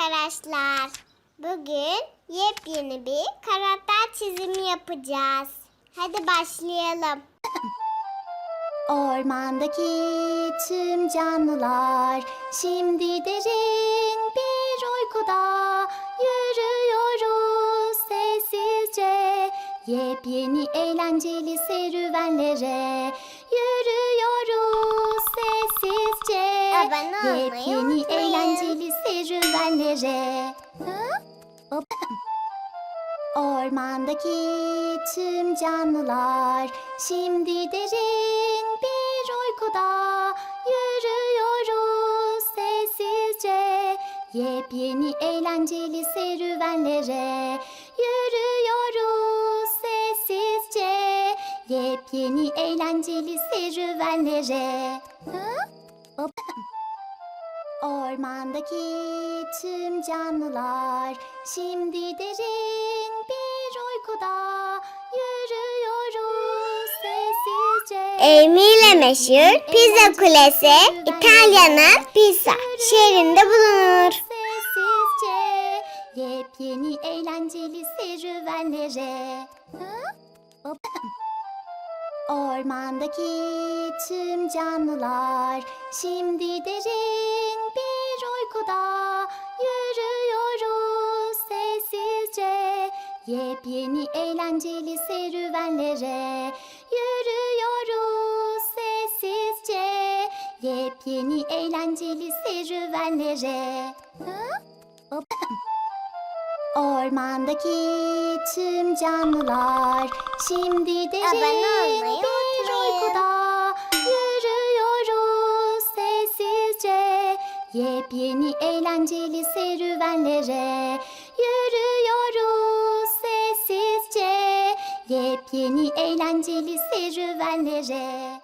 arkadaşlar. Bugün yepyeni bir karakter çizimi yapacağız. Hadi başlayalım. Ormandaki tüm canlılar şimdi derin bir uykuda yürüyoruz sessizce yepyeni eğlenceli serüvenlere yürüyoruz Abone olmayı yepyeni eğlenceli serüvenlere? Hop. Ormandaki tüm canlılar şimdi derin bir uykuda yürüyoruz sessizce yepyeni eğlenceli serüvenlere yürüyoruz sessizce yepyeni eğlenceli serüvenlere Hı? Ormandaki tüm canlılar şimdi derin bir uykuda yürüyoruz sessizce. Emile meşhur Pizza Kulesi İtalya'nın Pisa şehrinde bulunur. Sessizce yepyeni eğlenceli serüvenlere. Hı? Ormandaki tüm canlılar şimdi derin bir uykuda yürüyoruz sessizce yepyeni eğlenceli serüvenlere yürüyoruz sessizce yepyeni eğlenceli serüvenlere. Hı? Ormandaki tüm canlılar şimdi derin bir uykuda yürüyoruz sessizce. Yepyeni eğlenceli serüvenlere yürüyoruz sessizce. Yepyeni eğlenceli serüvenlere.